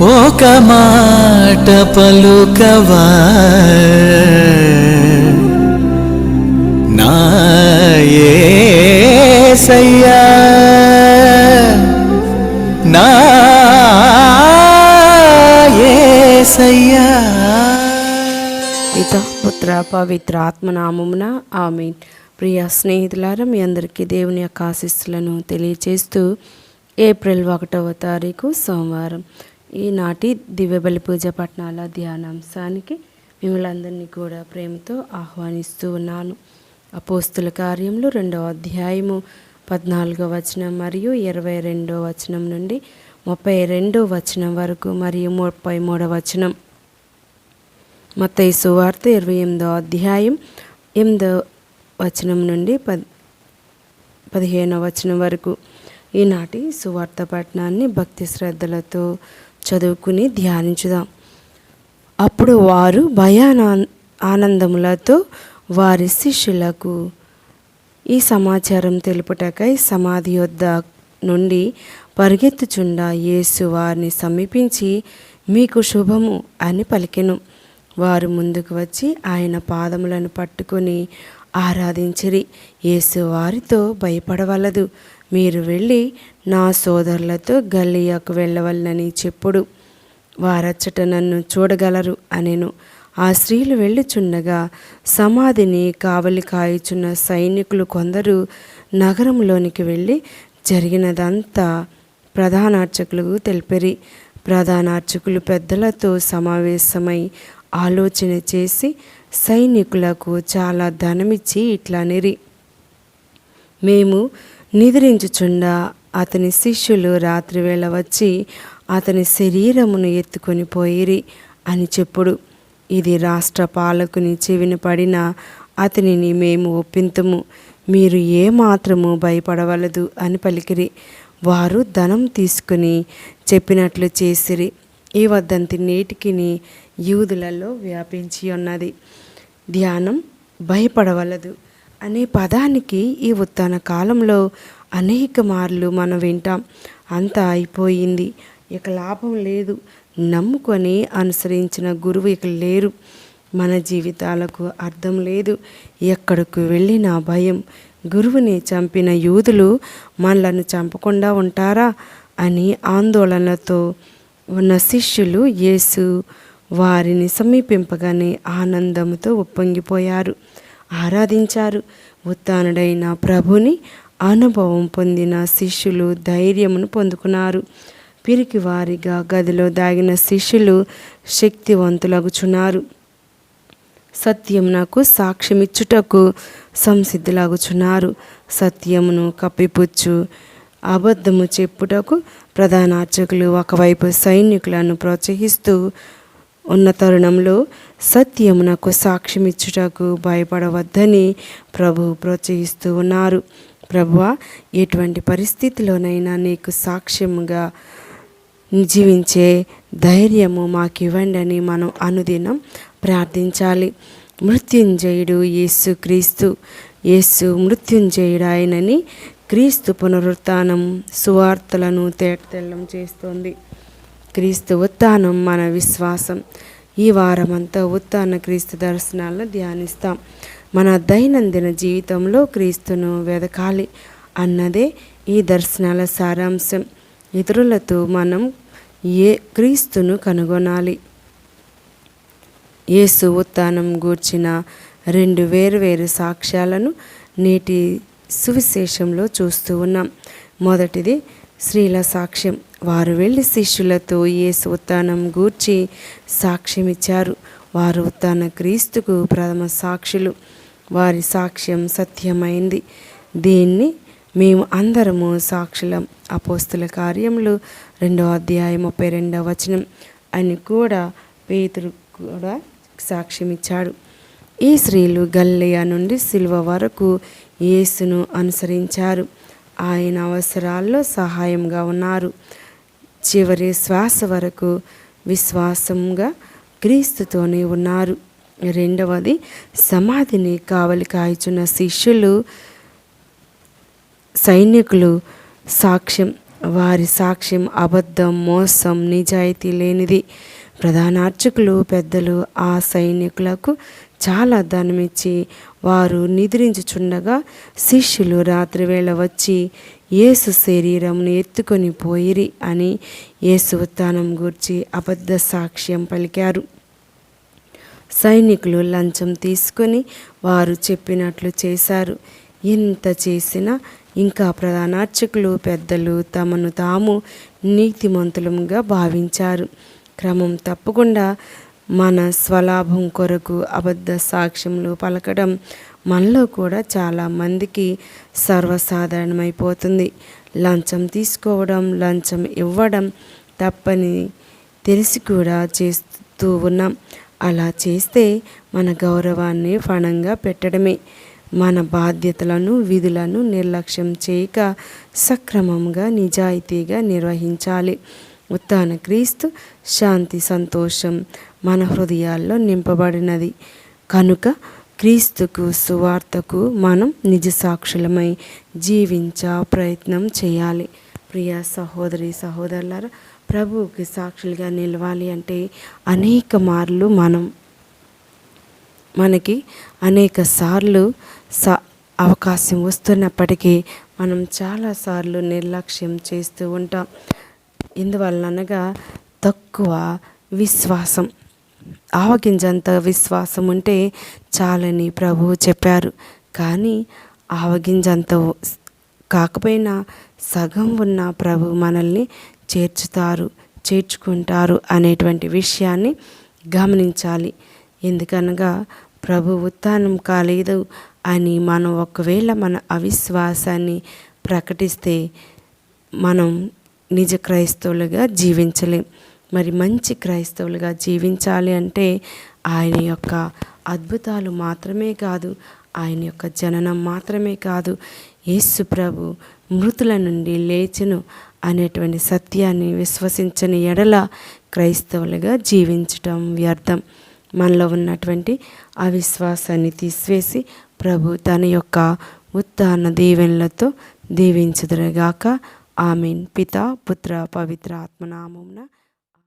ఒక మాట పలుకవా? నాయసయ్యా నాయసయ్యా నా పిత పుత్ర పవిత్ర ఆత్మనామమున ఆమె ప్రియ స్నేహితులారా మీ అందరికీ దేవుని యొక్క ఆశీస్సులను తెలియచేస్తూ ఏప్రిల్ ఒకటవ తారీఖు సోమవారం. ఈనాటి దివ్యబలి పూజ పట్నాల ధ్యానాంశానికి మిమ్మల్ని అందరినీ కూడా ప్రేమతో ఆహ్వానిస్తూ ఉన్నాను. అపోస్తుల కార్యంలో రెండవ అధ్యాయము పద్నాలుగో వచనం మరియు ఇరవై రెండో వచనం నుండి ముప్పై రెండో వచనం వరకు మరియు ముప్పై మూడో వచనం. మత్తయి సువార్త ఇరవై ఎనిమిదో అధ్యాయం ఎనిమిదో వచనం నుండి పద్ పదిహేనవ వచనం వరకు. ఈనాటి సువార్త పట్టణాన్ని భక్తి శ్రద్ధలతో చదువుకుని ధ్యానించుదాం. అప్పుడు వారు భయానా ఆనందములతో వారి శిష్యులకు ఈ సమాచారం తెలుపుటకై సమాధి యొద్ద నుండి పరిగెత్తుచుండా యేసు వారిని సమీపించి మీకు శుభము అని పలికెను. వారు ముందుకు వచ్చి ఆయన పాదములను పట్టుకొని ఆరాధించిరి. యేసు వారితో భయపడవలదు. మీరు వెళ్ళి నా సోదరులతో గల్లియాకు వెళ్ళవలనని చెప్పుడు. వారచ్చట నన్ను చూడగలరు అనెను. ఆ స్త్రీలు వెళ్ళుచుండగా సమాధిని కావలి కాయుచున్న సైనికులు కొందరు నగరంలోనికి వెళ్ళి జరిగినదంతా ప్రధానార్చకులకు తెలిపిరి. ప్రధానార్చకులు పెద్దలతో సమావేశమై ఆలోచన చేసి సైనికులకు చాలా ధనమిచ్చి ఇట్లా నిరి. మేము నిద్రించుచుండా అతని శిష్యులు రాత్రివేళ వచ్చి అతని శరీరమును ఎత్తుకొని పోయిరి అని చెప్పుడు. ఇది రాష్ట్ర పాలకుని చెవిన పడిన అతనిని మేము ఒప్పింతము. మీరు ఏమాత్రము భయపడవలదు అని పలికిరి. వారు ధనం తీసుకుని చెప్పినట్లు చేసిరి. ఈ వద్దంతి నేటికిని యూదులలో వ్యాపించి ఉన్నది. ధ్యానం భయపడవలదు. అనే పదానికి ఈ ఉత్తాన కాలంలో అనేక మార్లు మనం వింటాం. అంతా అయిపోయింది. ఇక లాభం లేదు. నమ్ముకొని అనుసరించిన గురువు ఇక లేరు. మన జీవితాలకు అర్థం లేదు. ఎక్కడకు వెళ్ళినా భయం. గురువుని చంపిన యూదులు మనలను చంపకుండా ఉంటారా అని ఆందోళనతో ఉన్న శిష్యులు యేసు వారిని సమీపింపగానే ఆనందంతో ఉప్పొంగిపోయారు. ఆరాధించారు. ఉత్తానుడైన ప్రభుని అనుభవం పొందిన శిష్యులు ధైర్యమును పొందుకున్నారు. పిరికి వారిగా గదిలో దాగిన శిష్యులు శక్తివంతులగుచున్నారు. సత్యమునకు సాక్ష్యమిచ్చుటకు సంసిద్ధులాగుచున్నారు. సత్యమును కప్పిపుచ్చు అబద్ధము చెప్పుటకు ప్రధాన అర్చకులు ఒకవైపు సైనికులను ప్రోత్సహిస్తూ ఉన్న తరుణంలో సత్యమునకు సాక్ష్యమిచ్చుటకు భయపడవద్దని ప్రభు ప్రోత్సహిస్తూ ఉన్నారు. ప్రభువ ఎటువంటి పరిస్థితిలోనైనా నీకు సాక్ష్యముగా జీవించే ధైర్యము మాకు ఇవ్వండి అని మనం అనుదినం ప్రార్థించాలి. మృత్యుంజయుడు యేసు క్రీస్తు యేసు మృత్యుంజయుడు ఆయనని క్రీస్తు పునరుత్నం సువార్తలను తేటతెల్లం చేస్తోంది. క్రీస్తు ఉత్థానం మన విశ్వాసం. ఈ వారమంతా ఉత్థాన క్రీస్తు దర్శనాలను ధ్యానిస్తాం. మన దైనందిన జీవితంలో క్రీస్తును వెదకాలి అన్నదే ఈ దర్శనాల సారాంశం. ఇతరులతో మనం ఏ క్రీస్తును కనుగొనాలి? యేసు ఉత్థానం గూర్చిన రెండు వేరువేరు సాక్ష్యాలను నేటి సువిశేషంలో చూస్తూ ఉన్నాం. మొదటిది స్త్రీల సాక్ష్యం. వారు వెళ్ళి శిష్యులతో యేసు ఉత్థానం గూర్చి సాక్ష్యమిచ్చారు. వారు ఉత్థాన క్రీస్తుకు ప్రథమ సాక్షులు. వారి సాక్ష్యం సత్యమైంది. దీన్ని మేము అందరము సాక్షులం. అపోస్తుల కార్యములు రెండవ అధ్యాయం ముప్పై రెండవ వచనం అని కూడా పేతురు కూడా సాక్ష్యమిచ్చాడు. ఈ స్త్రీలు గల్లయ్య నుండి శిల్వ వరకు యేసును అనుసరించారు. ఆయన అవసరాల్లో సహాయంగా ఉన్నారు. చివరి శ్వాస వరకు విశ్వాసంగా క్రీస్తుతోనే ఉన్నారు. రెండవది సమాధిని కావలి కాయచున్న శిష్యులు సైనికులు సాక్ష్యం వారి సాక్ష్యం అబద్ధం మోసం నిజాయితీ లేనిది. ప్రధానార్చకులు పెద్దలు ఆ సైనికులకు చాలా ధనమిచ్చి వారు నిద్రించుచుండగా శిష్యులు రాత్రివేళ వచ్చి యేసు శరీరమును ఎత్తుకొని పోయిరి అని యేసు ఉత్థానం గూర్చి అబద్ధ సాక్ష్యం పలికారు. సైనికులు లంచం తీసుకొని వారు చెప్పినట్లు చేశారు. ఇంత చేసినా ఇంకా ప్రధానార్చకులు పెద్దలు తమను తాము నీతిమంతులంగా భావించారు. క్రమం తప్పకుండా మన స్వలాభం కొరకు అబద్ధ సాక్ష్యములు పలకడం మనలో కూడా చాలా మందికి సర్వసాధారణమైపోతుంది. లంచం తీసుకోవడం లంచం ఇవ్వడం తప్పని తెలిసి కూడా చేస్తూ ఉన్నాం. అలా చేస్తే మన గౌరవాన్ని ఫణంగా పెట్టడమే. మన బాధ్యతలను విధులను నిర్లక్ష్యం చేయక సక్రమంగా నిజాయితీగా నిర్వహించాలి. ఉత్తాన క్రీస్తు శాంతి సంతోషం మన హృదయాల్లో నింపబడినది. కనుక క్రీస్తుకు సువార్తకు మనం నిజ సాక్షులమై జీవించ ప్రయత్నం చేయాలి. ప్రియ సహోదరి సహోదరులారా ప్రభువుకి సాక్షులుగా నిలవాలి అంటే అనేక మార్లు మనం మనకి అనేక సార్లు స అవకాశం వస్తున్నప్పటికీ మనం చాలాసార్లు నిర్లక్ష్యం చేస్తూ ఉంటాం. ఇందువలనగా తక్కువ విశ్వాసం. ఆవగింజంత విశ్వాసం ఉంటే చాలని ప్రభువు చెప్పారు. కానీ ఆవగింజంత కాకపోయినా సగం ఉన్న ప్రభు మనల్ని చేర్చుతారు చేర్చుకుంటారు అనేటువంటి విషయాన్ని గమనించాలి. ఎందుకనగా ప్రభు ఉత్థానం కాలేదు అని మనం ఒకవేళ మన అవిశ్వాసాన్ని ప్రకటిస్తే మనం నిజ క్రైస్తవులుగా జీవించలేం. మరి మంచి క్రైస్తవులుగా జీవించాలి అంటే ఆయన యొక్క అద్భుతాలు మాత్రమే కాదు ఆయన యొక్క జననం మాత్రమే కాదు యేసు ప్రభు మృతుల నుండి లేచెను అనేటువంటి సత్యాన్ని విశ్వసించని ఎడల క్రైస్తవులుగా జీవించటం వ్యర్థం. మనలో ఉన్నటువంటి అవిశ్వాసాన్ని తీసివేసి ప్రభు తన యొక్క ఉత్తాన దీవెనలతో దీవించుదురుగాక. ఆమెన్ పిత పుత్ర పవిత్ర ఆత్మనామమున